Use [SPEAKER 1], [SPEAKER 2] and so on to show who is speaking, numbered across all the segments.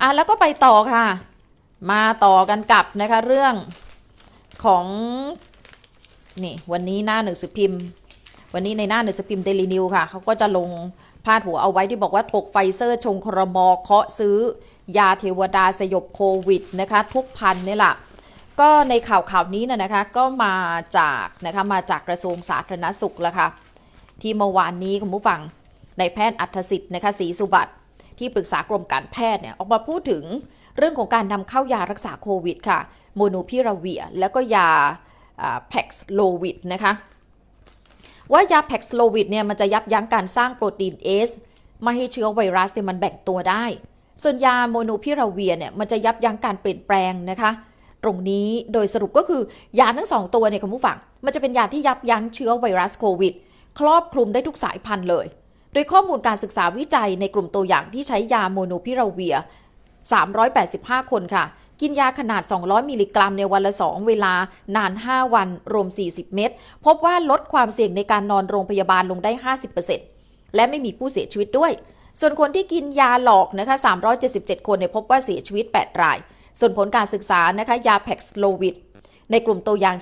[SPEAKER 1] อะแล้วก็ไปต่อค่ะ มาต่อกันกับนะคะเรื่องของนี่วันนี้หน้าหนึ่งสือพิมพ์ วันนี้ในหน้าหนึ่งสือพิมพ์เดลีนิวค่ะเขาก็จะลงพาดหัวเอาไว้ที่บอกว่าถกไฟเซอร์ชงครมเคาะซื้อ ยาเทวดาสยบโควิดนะคะ ทุกพันนี่แหละก็ในข่าวข่าวนี้นะนะคะก็มาจากนะคะมาจากกระทรวงสาธารณสุขแล้วค่ะที่เมื่อวานนี้คุณผู้ฟังในแพทย์อัธสิทธิ์นะคะศรีสุบัติ ที่ปรึกษากรมการแพทย์เนี่ยออกมาพูดถึงเรื่องของการนำเข้ายารักษาโควิดค่ะ โมโนพิราเวีย แล้วก็ยาแพ็กซ์โลวิดนะคะ ว่ายาแพ็กซ์โลวิดเนี่ยมันจะยับยั้งการสร้างโปรตีนเอสไม่ให้เชื้อไวรัสเนี่ยมันแบ่งตัวได้ ส่วนยาโมโนพิราเวียเนี่ยมันจะยับยั้งการเปลี่ยนแปลงนะคะ ตรงนี้โดยสรุปก็คือยาทั้งสองตัวเนี่ยคุณผู้ฟัง มันจะเป็นยาที่ยับยั้งเชื้อไวรัสโควิด ครอบคลุมได้ทุกสายพันธุ์เลย โดยข้อมูลการศึกษาวิจัยในกลุ่มตัวอย่างที่ใช้ยาโมโนพิราเวีย 385 คนค่ะ กินยาขนาด 200 มิลลิกรัมในวันละ 2 เวลานาน 5 วัน รวม 40 เม็ด พบว่าลดความเสี่ยงในการนอนโรงพยาบาลลงได้ 50%และไม่มีผู้เสียชีวิตด้วย ส่วนคนที่กินยาหลอกนะคะ 377 คนเนี่ยพบว่าเสียชีวิต 8 ราย ส่วนผลการศึกษานะคะยาแพ็กสโลวิดในกลุ่มตัวอย่าง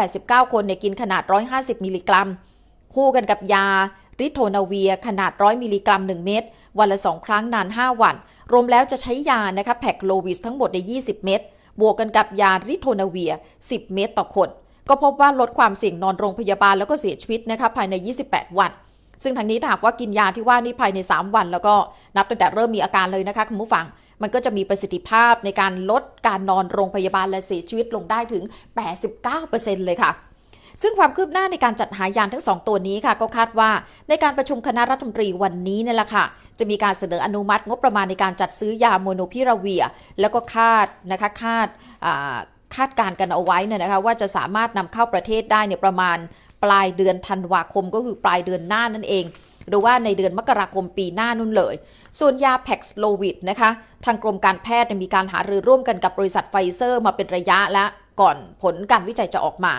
[SPEAKER 1] 389 คนเนี่ยกินขนาด 150 มิลลิกรัม คู่กันกับยา ริโทนาเวียขนาด 100 มิลลิกรัม 1 เม็ดวันละ 2 ครั้งนาน 5 วัน รวมแล้วจะใช้ยานะคะแพ็กโลวิสทั้งหมดใน 20 เม็ดบวกกันกับยาริโทนาเวีย 10 เม็ดต่อคน ก็พบว่าลดความเสี่ยงนอนโรงพยาบาลแล้วก็เสียชีวิตนะคะภายใน 28 วัน ซึ่งทางนี้ถ้าหากว่ากินยาที่ว่านี้ภายใน 3 วัน แล้วก็นับตั้งแต่เริ่มมีอาการเลยนะคะคุณผู้ฟังมันก็จะมีประสิทธิภาพในการลดการนอนโรงพยาบาลและเสียชีวิตลงได้ถึง 89%เลยค่ะ ซึ่งความคืบหน้าในการจัดหายาทั้งสองตัวนี้ค่ะ ก็คาดว่าในการประชุมคณะรัฐมนตรีวันนี้เนี่ยแหละค่ะ จะมีการเสนออนุมัติงบประมาณในการจัดซื้อยาโมโนพิราเวีย แล้วก็คาดนะคะคาดคาดการกันเอาไว้เนี่ยนะคะว่าจะสามารถนำเข้าประเทศได้เนี่ยประมาณปลายเดือนธันวาคมก็คือปลายเดือนหน้านั่นเองหรือว่าในเดือนมกราคมปีหน้านู่นเลย ส่วนยาแพ็กซ์โลวิดนะคะ ทางกรมการแพทย์มีการหารือร่วมกันกับบริษัทไฟเซอร์มาเป็นระยะและก่อนผลการวิจัยจะออกมา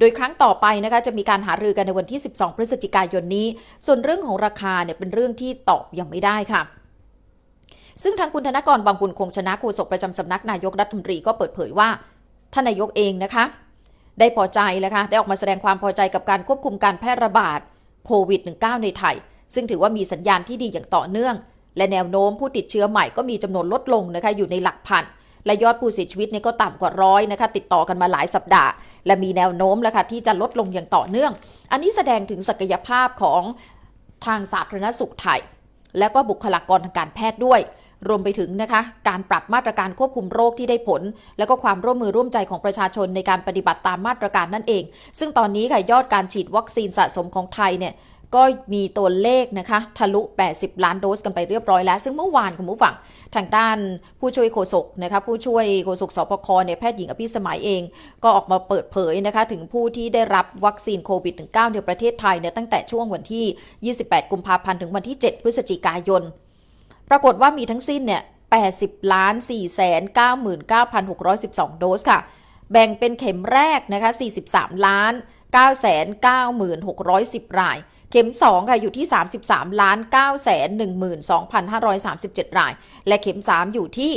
[SPEAKER 1] โดยครั้งต่อไปนะคะจะมีการหารือกันในวันที่ 12 พฤศจิกายนนี้ ส่วนเรื่องของราคาเนี่ยเป็นเรื่องที่ตอบยังไม่ได้ค่ะซึ่งทางคุณธนกรบางบุญคงชนะโฆษกประจำสำนักนายกรัฐมนตรีก็เปิดเผยว่าท่านนายกเองนะคะ ได้พอใจแล้วค่ะได้ออกมาแสดงความพอใจกับการควบคุมการแพร่ระบาดโควิด -19 ในไทย ซึ่งถือว่ามีสัญญาณที่ดีอย่างต่อเนื่อง และแนวโน้มผู้ติดเชื้อใหม่ก็มีจำนวนลดลงนะคะอยู่ในหลักพัน และยอดผู้เสียชีวิตเนี่ยก็ต่ำกว่าร้อยนะคะติดต่อกันมาหลายสัปดาห์ และมีแนวโน้มแล้วค่ะที่จะลดลงอย่างต่อเนื่อง อันนี้แสดงถึงศักยภาพของทางสาธารณสุขไทย และก็บุคลากรทางการแพทย์ด้วย รวมไปถึงนะคะการปรับมาตรการควบคุมโรคที่ได้ผล แล้วก็ความร่วมมือร่วมใจของประชาชนในการปฏิบัติตามมาตรการนั่นเอง ซึ่งตอนนี้ค่ะยอดการฉีดวัคซีนสะสมของไทยเนี่ย ก็มีตัวเลขนะคะทะลุ 80 ล้านโดสกันไปเรียบร้อยแล้ว ซึ่งเมื่อวานคุณผู้ฟังทางด้านผู้ช่วยโฆษกนะคะผู้ช่วยโฆษกสปคเนี่ยแพทย์หญิงอภิสมัยเอง ก็ออกมาเปิดเผยนะคะถึงผู้ที่ได้รับวัคซีนโควิด -19 ในประเทศไทยเนี่ยตั้งแต่ช่วงวันที่ 28 กุมภาพันธ์ถึงวันที่ 7 พฤศจิกายน ปรากฏว่ามีทั้งสิ้นเนี่ย80ล้าน4แสน99,612 โดสค่ะ แบ่งเป็นเข็มแรกนะคะ43ล้าน9แสน96,610 ราย เข็ม 2 ค่ะ อยู่ที่ 33ล้าน9แสน12,537 ราย และเข็ม 3 อยู่ที่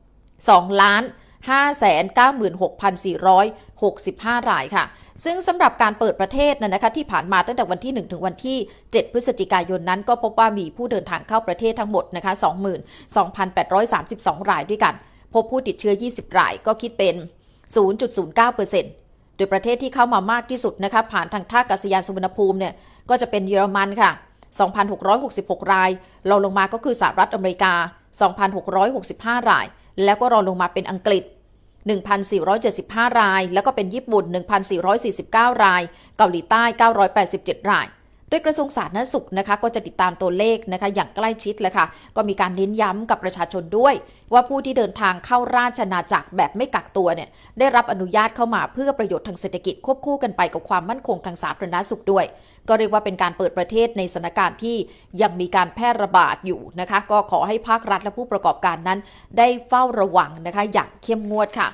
[SPEAKER 1] 2 ล้าน5แสน96,465 รายค่ะ ซึ่งสำหรับการเปิดประเทศนะนะคะที่ผ่านมาตั้งแต่วันที่ 1 ถึงวันที่ 7 พฤศจิกายนนั้น ก็พบว่ามีผู้เดินทางเข้าประเทศทั้งหมดนะคะ22,832 รายด้วยกัน พบผู้ติดเชื้อ 20 รายก็คิดเป็น 0.09%โดยประเทศที่เข้ามามากที่สุดนะคะผ่านทางท่าอากาศยานสุวรรณภูมิเนี่ย ก็จะเป็นเยอรมันค่ะ 2,666 รายรองลงมาก็คือสหรัฐอเมริกา 2,665 ราย แล้วก็รองลงมาเป็นอังกฤษ 1,475 ราย แล้วก็เป็นญี่ปุ่น 1,449 ราย เกาหลีใต้ 987 ราย โดยกระทรวงสาธารณสุขนะคะก็จะติดตามตัวเลขนะคะอย่างใกล้ชิดเลยค่ะ ก็มีการเน้นย้ำกับประชาชนด้วย ว่าผู้ที่เดินทางเข้าราชนาจักรแบบไม่กักตัวเนี่ยได้รับอนุญาตเข้ามาเพื่อประโยชน์ทางเศรษฐกิจควบคู่กันไปกับความมั่นคงทางสาธารณสุขด้วย ก็เรียกว่าเป็นการเปิดประเทศในสถานการณ์ที่ยังมีการแพร่ระบาดอยู่นะคะ ก็ขอให้ภาครัฐและผู้ประกอบการนั้น ได้เฝ้าระวังนะคะอย่างเข้มงวดค่ะ